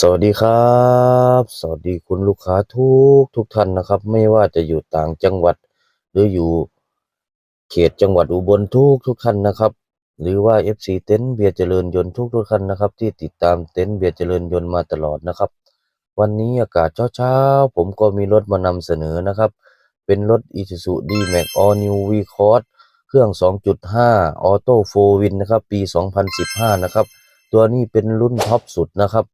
สวัสดีครับ สวัสดีคุณลูกค้าทุกทุกท่านนะครับ ไม่ว่าจะอยู่ต่างจังหวัด หรืออยู่เขตจังหวัดอุบลทุกทุกท่านนะครับ หรือว่า FC เต็นท์เบียร์เจริญยนต์ทุกทุกท่านนะครับ ที่ติดตามเต็นท์เบียร์เจริญยนต์มาตลอดนะครับ วันนี้อากาศเช้าๆ ผมก็มีรถมานำเสนอนะครับ เป็นรถ Isuzu D-Max All New V-Cross เครื่อง 2.5 Auto 4 Win นะครับ ปี 2015 นะครับ ตัวนี้เป็นรุ่นท็อปสุดนะครับ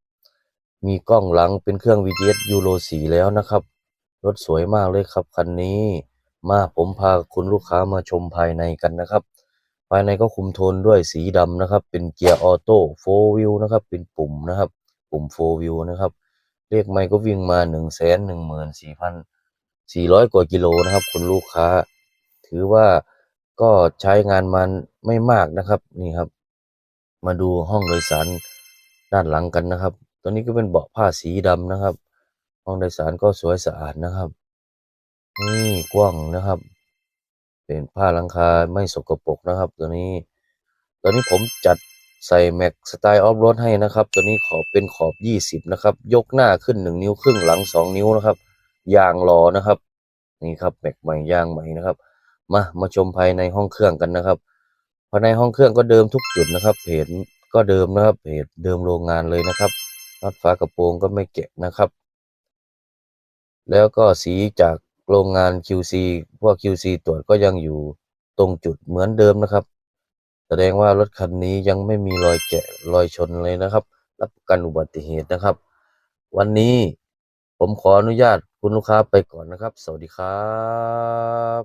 มีกล้องหลังเป็นเครื่อง VGS Euro 4แล้วนะครับ รถสวยมากเลยครับคันนี้ มาผมพาคุณลูกค้ามาชมภายในกันนะครับ ภายในก็คุมโทนด้วยสีดำนะครับ เป็นเกียร์ออโต้โฟวิวนะครับ เป็นปุ่มนะครับ ปุ่มโฟวิวนะครับ เลขไม่ก็วิ่งมาหนึ่งแสนหนึ่งหมื่นสี่พันสี่ร้อยกว่ากิโลนะครับ คุณลูกค้า ถือว่าก็ใช้งานมันไม่มากนะครับนี่ครับ มาดูห้องโดยสารด้านหลังกันนะครับ ตัวนี้ก็เป็นเบาะผ้าสีดำนะครับ ห้องโดยสารก็สวยสะอาดนะครับ นี่กว้างนะครับ เป็นผ้าลังคาไม่สกปรกนะครับ ตัวนี้ ตัวนี้ผมจัดใส่แม็กสไตล์ออฟโรดให้นะครับ ตัวนี้ขอบเป็นขอบ 20 นะครับ ยกหน้าขึ้น 1 นิ้วครึ่งหลัง 2 นิ้วนะครับ ยางรอนะครับ นี่ครับแม็กใหม่ยางใหม่นะครับ มา มาชมภายในห้องเครื่องกันนะครับ ภายในห้องเครื่องก็เดิมทุกจุดนะครับ เพจก็เดิมนะครับ เพจเดิมโรงงานเลยนะครับ น็อตฝากระโปรงก็ไม่แกะนะครับ แล้วก็สีจากโรงงาน QC พวก QC ตรวจก็ยังอยู่ตรงจุดเหมือนเดิมนะครับ แสดงว่ารถคันนี้ยังไม่มีรอยแกะรอยชนเลยนะครับ รับประกันอุบัติเหตุนะครับ วันนี้ผมขออนุญาตคุณลูกค้าไปก่อนนะครับ สวัสดีครับ